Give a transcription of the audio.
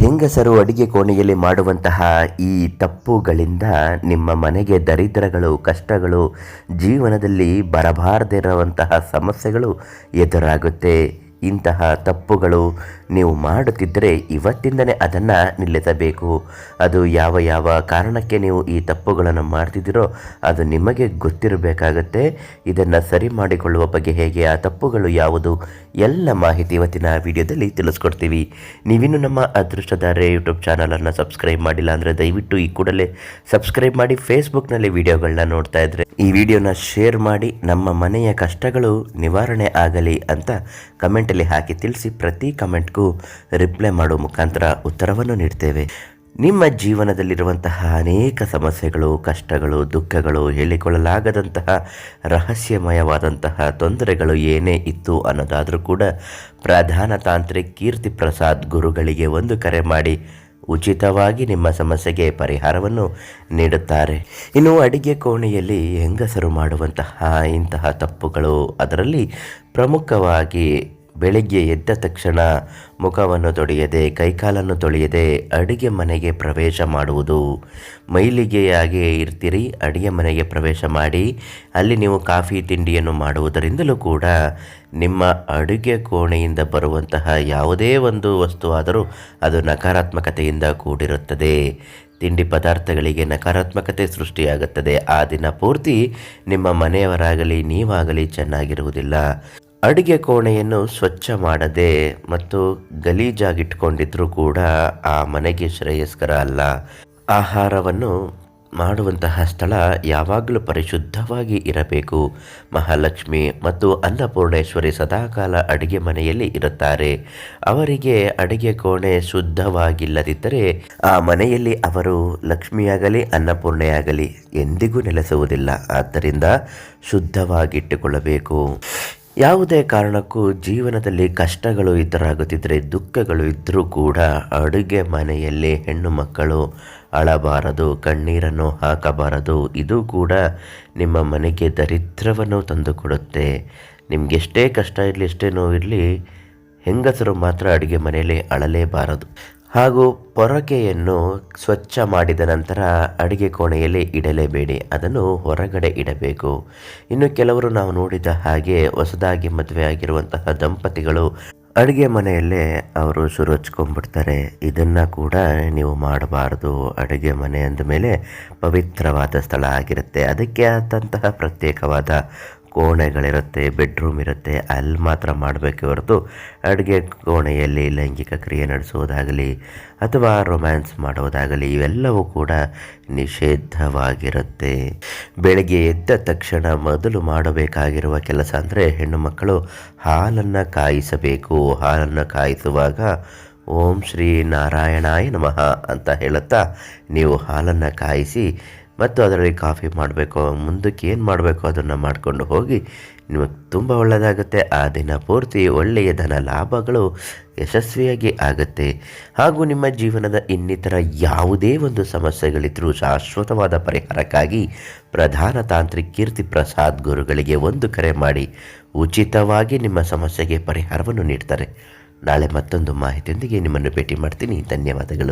ಹೆಂಗಸರು ಅಡಿಗೆ ಕೋಣೆಯಲ್ಲಿ ಮಾಡುವಂತಹ ಈ ತಪ್ಪುಗಳಿಂದ ನಿಮ್ಮ ಮನೆಗೆ ದರಿದ್ರಗಳು ಕಷ್ಟಗಳು ಜೀವನದಲ್ಲಿ ಬರಬಾರದಿರುವಂತಹ ಸಮಸ್ಯೆಗಳು ಎದುರಾಗುತ್ತೆ. ಇಂತಹ ತಪ್ಪುಗಳು ನೀವು ಮಾಡುತ್ತಿದ್ದರೆ ಇವತ್ತಿಂದನೇ ಅದನ್ನು ನಿಲ್ಲಿಸಬೇಕು. ಅದು ಯಾವ ಯಾವ ಕಾರಣಕ್ಕೆ ನೀವು ಈ ತಪ್ಪುಗಳನ್ನು ಮಾಡ್ತಿದ್ದೀರೋ ಅದು ನಿಮಗೆ ಗೊತ್ತಿರಬೇಕಾಗತ್ತೆ. ಇದನ್ನು ಸರಿ ಮಾಡಿಕೊಳ್ಳುವ ಬಗ್ಗೆ ಹೇಗೆ, ಆ ತಪ್ಪುಗಳು ಯಾವುದು, ಎಲ್ಲ ಮಾಹಿತಿ ಇವತ್ತಿನ ವಿಡಿಯೋದಲ್ಲಿ ತಿಳಿಸ್ಕೊಡ್ತೀವಿ. ನೀವಿನ್ನು ನಮ್ಮ ಅದೃಷ್ಟಧಾರೆ ಯೂಟ್ಯೂಬ್ ಚಾನಲನ್ನು ಸಬ್ಸ್ಕ್ರೈಬ್ ಮಾಡಿಲ್ಲ ಅಂದರೆ ದಯವಿಟ್ಟು ಈ ಕೂಡಲೇ ಸಬ್ಸ್ಕ್ರೈಬ್ ಮಾಡಿ ಫೇಸ್ಬುಕ್ನಲ್ಲಿ ವಿಡಿಯೋಗಳನ್ನ ನೋಡ್ತಾ ಇದ್ರೆ. ಈ ವಿಡಿಯೋನ ಶೇರ್ ಮಾಡಿ ನಮ್ಮ ಮನೆಯ ಕಷ್ಟಗಳು ನಿವಾರಣೆ ಆಗಲಿ ಅಂತ ಕಮೆಂಟಲ್ಲಿ ಹಾಕಿ ತಿಳಿಸಿ ಪ್ರತಿ ಕಮೆಂಟ್ಗೂ ರಿಪ್ಲೈ ಮಾಡೋ ಮುಖಾಂತರ ಉತ್ತರವನ್ನು ನೀಡ್ತೇವೆ. ನಿಮ್ಮ ಜೀವನದಲ್ಲಿರುವಂತಹ ಅನೇಕ ಸಮಸ್ಯೆಗಳು, ಕಷ್ಟಗಳು, ದುಃಖಗಳು ಹೇಳಿಕೊಳ್ಳಲಾಗದಂತಹ ರಹಸ್ಯಮಯವಾದಂತಹ ತೊಂದರೆಗಳು ಏನೇ ಇತ್ತು ಅನ್ನೋದಾದರೂ ಕೂಡ ಪ್ರಧಾನ ತಾಂತ್ರಿಕ್ ಕೀರ್ತಿ ಪ್ರಸಾದ್ ಗುರುಗಳಿಗೆ ಒಂದು ಕರೆ ಮಾಡಿ ಉಚಿತವಾಗಿ ನಿಮ್ಮ ಸಮಸ್ಯೆಗೆ ಪರಿಹಾರವನ್ನು ನೀಡುತ್ತಾರೆ. ಇನ್ನು ಅಡಿಗೆ ಕೋಣೆಯಲ್ಲಿ ಹೆಂಗಸರು ಮಾಡುವಂತಹ ಇಂತಹ ತಪ್ಪುಗಳು ಅದರಲ್ಲಿ ಪ್ರಮುಖವಾಗಿ ಬೆಳಿಗ್ಗೆ ಎದ್ದ ತಕ್ಷಣ ಮುಖವನ್ನು ತೊಳೆಯದೆ, ಕೈಕಾಲನ್ನು ತೊಳೆಯದೆ ಅಡಿಗೆ ಮನೆಗೆ ಪ್ರವೇಶ ಮಾಡುವುದು. ಮೈಲಿಗೆಯಾಗಿ ಇರ್ತೀರಿ, ಅಡಿಗೆ ಮನೆಗೆ ಪ್ರವೇಶ ಮಾಡಿ, ಅಲ್ಲಿ ನೀವು ಕಾಫಿ ತಿಂಡಿಯನ್ನು ಮಾಡುವುದರಿಂದಲೂ ಕೂಡ ನಿಮ್ಮ ಅಡುಗೆ ಕೋಣೆಯಿಂದ ಬರುವಂತಹ ಯಾವುದೇ ಒಂದು ವಸ್ತುವಾದರೂ ಅದು ನಕಾರಾತ್ಮಕತೆಯಿಂದ ಕೂಡಿರುತ್ತದೆ. ತಿಂಡಿ ಪದಾರ್ಥಗಳಿಗೆ ನಕಾರಾತ್ಮಕತೆ ಸೃಷ್ಟಿಯಾಗುತ್ತದೆ. ಆ ದಿನ ಪೂರ್ತಿ ನಿಮ್ಮ ಮನೆಯವರಾಗಲಿ, ನೀವಾಗಲಿ ಚೆನ್ನಾಗಿರುವುದಿಲ್ಲ. ಅಡುಗೆ ಕೋಣೆಯನ್ನು ಸ್ವಚ್ಛ ಮಾಡದೆ ಮತ್ತು ಗಲೀಜಾಗಿಟ್ಕೊಂಡಿದ್ರೂ ಕೂಡ ಆ ಮನೆಗೆ ಶ್ರೇಯಸ್ಕರ ಅಲ್ಲ. ಆಹಾರವನ್ನು ಮಾಡುವಂತಹ ಸ್ಥಳ ಯಾವಾಗಲೂ ಪರಿಶುದ್ಧವಾಗಿ ಇರಬೇಕು. ಮಹಾಲಕ್ಷ್ಮಿ ಮತ್ತು ಅನ್ನಪೂರ್ಣೇಶ್ವರಿ ಸದಾಕಾಲ ಅಡುಗೆ ಮನೆಯಲ್ಲಿ ಇರುತ್ತಾರೆ. ಅವರಿಗೆ ಅಡುಗೆ ಕೋಣೆ ಶುದ್ಧವಾಗಿಲ್ಲದಿದ್ದರೆ ಆ ಮನೆಯಲ್ಲಿ ಅವರು ಲಕ್ಷ್ಮಿಯಾಗಲಿ, ಅನ್ನಪೂರ್ಣೆಯಾಗಲಿ ಎಂದಿಗೂ ನೆಲೆಸುವುದಿಲ್ಲ. ಆದ್ದರಿಂದ ಶುದ್ಧವಾಗಿಟ್ಟುಕೊಳ್ಳಬೇಕು. ಯಾವುದೇ ಕಾರಣಕ್ಕೂ ಜೀವನದಲ್ಲಿ ಕಷ್ಟಗಳು ಎದುರಾಗುತ್ತಿದ್ದರೆ, ದುಃಖಗಳು ಇದ್ದರೂ ಕೂಡ ಅಡುಗೆ ಮನೆಯಲ್ಲಿ ಹೆಣ್ಣು ಮಕ್ಕಳು ಅಳಬಾರದು, ಕಣ್ಣೀರನ್ನು ಹಾಕಬಾರದು. ಇದು ಕೂಡ ನಿಮ್ಮ ಮನೆಗೆ ದರಿದ್ರವನ್ನು ತಂದುಕೊಡುತ್ತೆ. ನಿಮಗೆಷ್ಟೇ ಕಷ್ಟ ಇರಲಿ, ಎಷ್ಟೇ ನೋವಿರಲಿ, ಹೆಂಗಸರು ಮಾತ್ರ ಅಡುಗೆ ಮನೆಯಲ್ಲಿ ಅಳಲೇಬಾರದು. ಹಾಗೂ ಪೊರಕೆಯನ್ನು ಸ್ವಚ್ಛ ಮಾಡಿದ ನಂತರ ಅಡುಗೆ ಕೋಣೆಯಲ್ಲಿ ಇಡಲೇಬೇಡಿ, ಅದನ್ನು ಹೊರಗಡೆ ಇಡಬೇಕು. ಇನ್ನು ಕೆಲವರು ನಾವು ನೋಡಿದ ಹಾಗೆ ಹೊಸದಾಗಿ ಮದುವೆ ಆಗಿರುವಂತಹ ದಂಪತಿಗಳು ಅಡುಗೆ ಮನೆಯಲ್ಲೇ ಅವರು ಶುರು ಹಚ್ಕೊಂಡ್ಬಿಡ್ತಾರೆ ಇದನ್ನು ಕೂಡ ನೀವು ಮಾಡಬಾರ್ದು. ಅಡುಗೆ ಮನೆ ಅಂದಮೇಲೆ ಪವಿತ್ರವಾದ ಸ್ಥಳ ಆಗಿರುತ್ತೆ. ಅದಕ್ಕೆ ಆದಂತಹ ಪ್ರತ್ಯೇಕವಾದ ಕೋಣೆಗಳಿರುತ್ತೆ ಬೆಡ್ರೂಮ್ ಇರುತ್ತೆ, ಅಲ್ಲಿ ಮಾತ್ರ ಮಾಡಬೇಕೆ ಹೊರತು ಅಡುಗೆ ಕೋಣೆಯಲ್ಲಿ ಲೈಂಗಿಕ ಕ್ರಿಯೆ ನಡೆಸುವುದಾಗಲಿ ಅಥವಾ ರೊಮ್ಯಾನ್ಸ್ ಮಾಡುವುದಾಗಲಿ ಇವೆಲ್ಲವೂ ಕೂಡ ನಿಷೇಧವಾಗಿರುತ್ತೆ ಬೆಳಗ್ಗೆ ಎದ್ದ ತಕ್ಷಣ ಮೊದಲು ಮಾಡಬೇಕಾಗಿರುವ ಕೆಲಸ ಅಂದರೆ ಹೆಣ್ಣು ಮಕ್ಕಳು ಹಾಲನ್ನು ಕಾಯಿಸಬೇಕು. ಹಾಲನ್ನು ಕಾಯಿಸುವಾಗ ಓಂ ಶ್ರೀ ನಾರಾಯಣಾಯ ನಮಃ ಅಂತ ಹೇಳುತ್ತಾ ನೀವು ಹಾಲನ್ನು ಕಾಯಿಸಿ ಮತ್ತು ಅದರಲ್ಲಿ ಕಾಫಿ ಮಾಡಬೇಕು. ಮುಂದಕ್ಕೆ ಏನು ಮಾಡಬೇಕು ಅದನ್ನು ಮಾಡಿಕೊಂಡು ಹೋಗಿ ನಿಮಗೆ ತುಂಬ ಒಳ್ಳೆಯದಾಗುತ್ತೆ ಆ ದಿನ ಪೂರ್ತಿ ಒಳ್ಳೆಯ ಧನ ಲಾಭಗಳು ಯಶಸ್ವಿಯಾಗಿ ಆಗುತ್ತೆ. ಹಾಗೂ ನಿಮ್ಮ ಜೀವನದ ಇನ್ನಿತರ ಯಾವುದೇ ಒಂದು ಸಮಸ್ಯೆಗಳಿದ್ದರೂ ಶಾಶ್ವತವಾದ ಪರಿಹಾರಕ್ಕಾಗಿ ಪ್ರಧಾನ ತಾಂತ್ರಿಕ ಕೀರ್ತಿ ಪ್ರಸಾದ್ ಗುರುಗಳಿಗೆ ಒಂದು ಕರೆ ಮಾಡಿ ಉಚಿತವಾಗಿ ನಿಮ್ಮ ಸಮಸ್ಯೆಗೆ ಪರಿಹಾರವನ್ನು ನೀಡ್ತಾರೆ. ನಾಳೆ ಮತ್ತೊಂದು ಮಾಹಿತಿಯೊಂದಿಗೆ ನಿಮ್ಮನ್ನು ಭೇಟಿ ಮಾಡ್ತೀನಿ. ಧನ್ಯವಾದಗಳು.